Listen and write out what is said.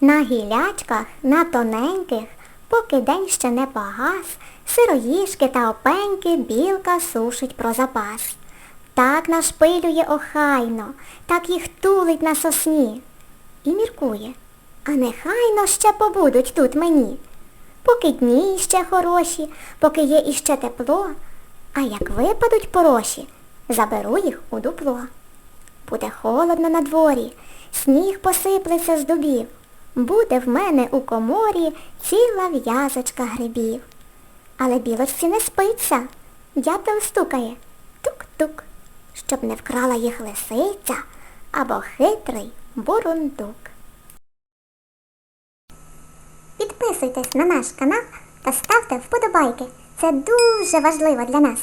На гілячках, на тоненьких, поки день ще не погас, сироїшки та опеньки білка сушить про запас. Так нашпилює охайно, так їх тулить на сосні. І міркує, а нехайно ще побудуть тут мені. Поки дні ще хороші, поки є іще тепло, а як випадуть пороші, заберу їх у дупло. Буде холодно на дворі, сніг посиплеться з дубів. Буде в мене у коморі ціла в'язочка грибів. Але білочці не спиться. Дятел стукає тук-тук, щоб не вкрала їх лисиця або хитрий бурундук. Підписуйтесь на наш канал та ставте вподобайки. Це дуже важливо для нас.